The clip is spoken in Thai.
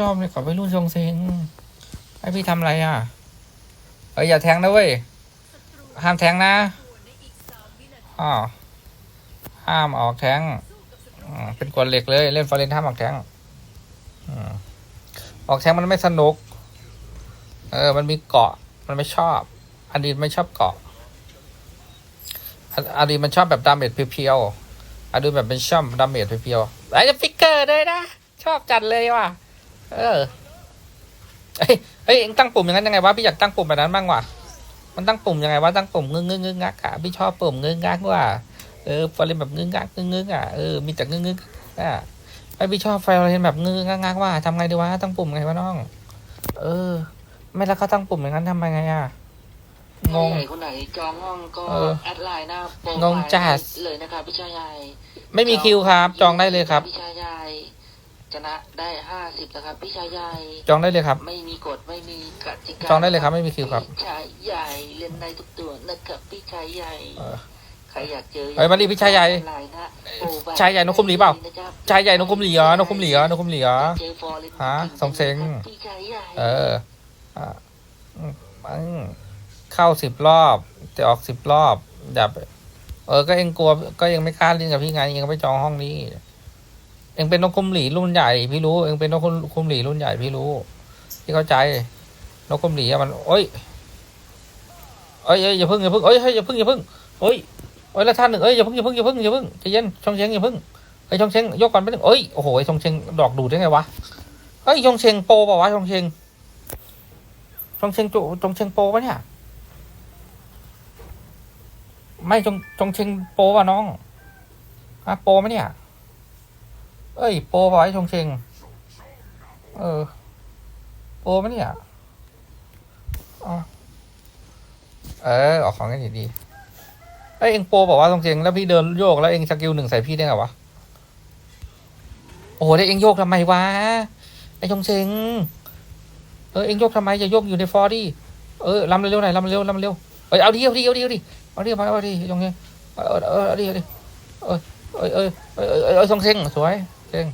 ชอบเลยขอไปรุ่นทรงเซงให้พี่ทำอะไรอะ เอ้ยอย่าแทงนะเว้ย ห้ามแทงนะอ๋อห้ามออกแทงเป็นกฎเหล็กเลย เล่นฟอร์เรนห้ามออกแทงอออกแทงมันไม่สนุก เออ มันมีเกาะ มันไม่ชอบ อดีตไม่ชอบเกาะออดีตมันชอบแบบดาเมจเพียวๆอดีตแบบเป็นช่อบดาเมจเพียวๆไอ้จะฟิกเกอร์ด้วยนะ ชอบจัดเลยว่ะ เออเอ้ยเอ้ยเอ็งตั้งปุ่มอย่างนั้นยังไงวะพี่อยากตั้งปุ่มแบบนั้นบ้างวะมันตั้งปุ่มยังไงวะตั้งปุ่มเงึ้งงึ้งงึ้งงักอะพี่ชอบปุ่มเงึ้งงักว่ะเออฟอร์เรนแบบเงึ้งงักงึ้งงึ้งอะเออมีแต่เงึ้งงึ้งอะไอพี่ชอบไฟอร์เรนแบบเงึ้งงักงักว่ะทำไงดีวะตั้งปุ่มไงวะน้อง เออ ไม่แล้วเขาตั้งปุ่มอย่างนั้นทำไงอะงงใหญ่คนไหนจองห้องก็แอดไลน์หน้าโปรงงจัดเลยนะครับพี่ชายไม่มีคิวครับ จองได้เลยครับพี่ชาย ชนะได้ห้าสิบนะครับพี่ชายใหญ่ จองได้เลยครับ ไม่มีกฎไม่มีกติกาจองได้เลยครับไม่มีคิวครับ พี่ชายใหญ่เล่นได้ทุกตัวนะครับพี่ชายใหญ่เออ ใครอยากเจอเฮ้ยมาดิพี่ชายใหญ่แอดไลน์นะโปรไฟล์ชายใหญ่นกคุมหลีเปล่า นะครับชายใหญ่นกคุมหลีเหรอนกคุมหลีเหรอนกคุมหลีเหรอ เจอฟอร์เรนฮะส่งเซ็ง พี่ชายใหญ่เอออะอืมปังเข้าสิบรอบจะออกสิบรอบอย่าไปเออ ก็เองกลัว ก็เองไม่กล้าเล่นกับพี่ไงเองก็ไปจองห้องนี้ เองเป็นนกคุมหลีรุ่นใหญ่พี่รู้เองเป็นนกคุมหลีรุ่นใหญ่พี่รู้พี่เข้าใจ นกคุมหลีอะมันโอ้ยเอ้ยอยอย่าพึ่งอย่าพึ่งเอ้ยเฮ้ยอย่าพึ่งอย่าพึ่งเอ้ยเอ้ยแล้วท่านหนึ่งเอ้ยอย่าพึ่งอย่าพึ่งอย่าพึ่งอย่าพึ่งใจเย็นชงเชงอย่าพึ่งเอ้ยชงเชงยกก่อนไปหนึ่งเอ้ยโอ้โหไอ้ชงเชงดอกดูดได้ไงวะเอ้ยชงเชงโปป่าวะชงเชงจงเชงจุจงเชงโปปะเนี่ยไม่จงจงเชงโปป่ะน้องอะโปไหมเนี่ย เอ้ย โปป่ะไอ้จงเชงเออ โปรไหมเนี่ยอ๋อเออ ออกของกันดีๆเอ้ยเอ็งโปรบอกว่าจงเชงแล้วพี่เดินโยกแล้วเอ็งสกิลหนึ่งใส่พี่ได้ไงวะ โอ้โหแล้วเอ็งโยกทำไมวะ ไอ้จงเชงเออเอ็งโยกทำไมอย่าโยกอยู่ในฟอร์ดิเออลำเร็วๆหน่อยลำเร็วลำเร็วเออเอาดิเอาดิเอาดิเอาดิเอาดิเอาดิเอาดิยงเงเออเออเอาดิเอาดิเออเออเออเออเออทรงเซ็งสวย เซ็ง